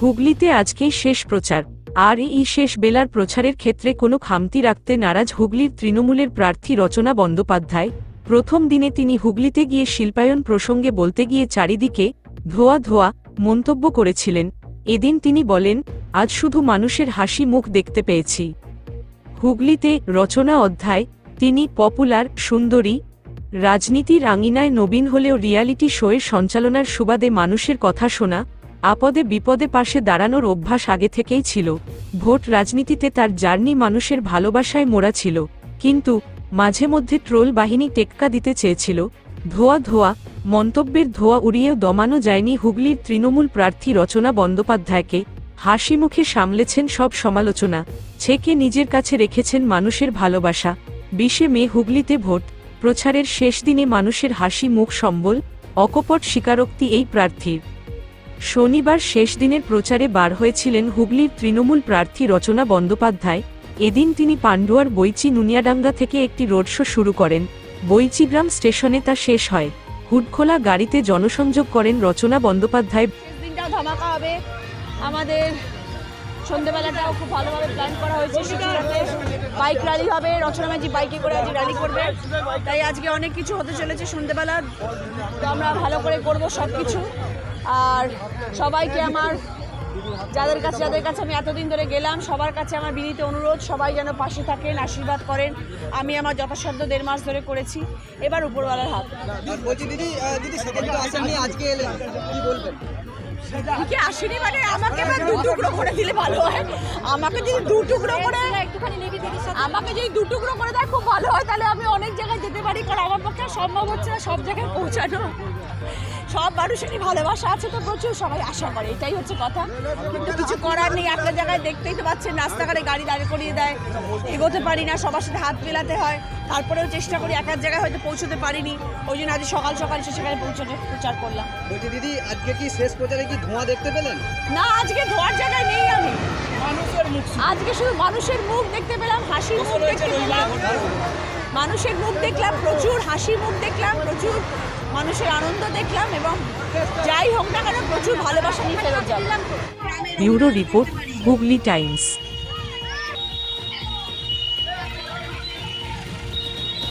হুগলিতে আজকেই শেষ প্রচার। আর এই শেষ বেলার প্রচারের ক্ষেত্রে কোনো খামতি রাখতে নারাজ হুগলির তৃণমূলের প্রার্থী রচনা বন্দ্যোপাধ্যায়। প্রথম দিনে তিনি হুগলিতে গিয়ে শিল্পায়ন প্রসঙ্গে বলতে গিয়ে চারিদিকে ধোয়া ধোয়া মন্তব্য করেছিলেন। এদিন তিনি বলেন, আজ শুধু মানুষের হাসি মুখ দেখতে পেয়েছি। হুগলিতে রচনা অধ্যায়, তিনি পপুলার, সুন্দরী রাজনীতির আঙিনায় নবীন হলেও রিয়ালিটি শোয়ের সঞ্চালনার সুবাদে মানুষের কথা শোনা আপদে বিপদে পাশে দাঁড়ানোর অভ্যাস আগে থেকেই ছিল। ভোট রাজনীতিতে তার জার্নি মানুষের ভালোবাসায় মোড়া ছিল। কিন্তু মাঝে মধ্যে ট্রোল বাহিনী টেক্কা দিতে চেয়েছিল। ধোয়া ধোয়া, মন্তব্যের ধোয়া উড়িয়েও দমানো যায়নি হুগলির তৃণমূল প্রার্থী রচনা বন্দ্যোপাধ্যায়কে। হাসি মুখে সামলেছেন সব সমালোচনা। ছেকে নিজের কাছে রেখেছেন মানুষের ভালোবাসা। বিশে মে হুগলিতে ভোট। প্রচারের শেষ দিনে মানুষের হাসি মুখ সম্বল, অকপট স্বীকারোক্তি এই প্রার্থীর। শনিবার শেষ দিনের প্রচারে বার হয়েছিলেন হুগলির তৃণমূল প্রার্থী রচনা বন্দ্যোপাধ্যায়। এদিন তিনি পান্ডুয়ার বইচি নুনিয়াডাঙ্গা থেকে একটি রোড শো শুরু করেন। বইচিগ্রাম স্টেশনে তা শেষ হয়। হুডখোলা গাড়িতে জনসংযোগ করেন রচনা বন্দ্যোপাধ্যায়। ধামাকা হবে। আমাদের সন্ধেবেলাটাও খুব ভালোভাবে প্ল্যান করা হয়েছে। বাইক র্যালি হবে। রচনা ম্যাজি বাইকে করে আজ র্যালি করবে। তাই আজকে অনেক কিছু হতে চলেছে সন্ধেবেলা। তো আমরা ভালো করে করব সব কিছু আর সবাইকে আমার যাদের কাছে যাদের কাছে আমি এতদিন ধরে গেলাম সবার কাছে আমার বিনীত অনুরোধ সবাই যেন পাশে থাকেন আশীর্বাদ করেন। আমি আমার যথাসাধ্য দেড় মাস ধরে করেছি। এবার উপরওয়ালার হাত। আসেনি মানে? আমাকে দু টুকরো করে দিলে ভালো হয়। আমাকে যদি দু টুকরো করে একটুখানি দিদির সাথে। আমাকে যদি দু টুকরো করে দেয় খুব ভালো হয়। তাহলে আমি অনেক জায়গায় যেতে পারি কারণ আমার পক্ষে সম্ভব হচ্ছে না সব জায়গায় পৌঁছানো। সব মানুষেরই ভালোবাসা আছে তো প্রচুর সবাই আশা করে এটাই হচ্ছে কথা। কিন্তু কিছু করার নেই একটা জায়গায় দেখতেই তো পাচ্ছেন রাস্তাঘাটে গাড়ি দাঁড় করিয়ে দেয় এগোতে পারি না সবার সাথে হাত মেলাতে হয়। তারপরেও চেষ্টা করি এক এক জায়গায় হয়তো পৌঁছতে পারিনি। ওই জন্য আজ সকাল সকাল এসে সেখানে পৌঁছাতে প্রচার করলাম। বলছি দিদি আজকে কি শেষ প্রচারে কি ধোঁয়া দেখতে পেলেন? না আজকে ধোয়ার জায়গায় নেই আমি। মানুষের মুখ আজকে শুধু মানুষের মুখ দেখতে পেলাম হাসি মুখ দেখতে পেলাম। মানুষের মুখ দেখলাম প্রচুর হাসি মুখ দেখলাম প্রচুর মানুষের আনন্দ দেখলাম এবং যাই হোক না কেন প্রচুর ভালোবাসা নিয়ে ফেরত যাব। Bureau report Hooghly Times.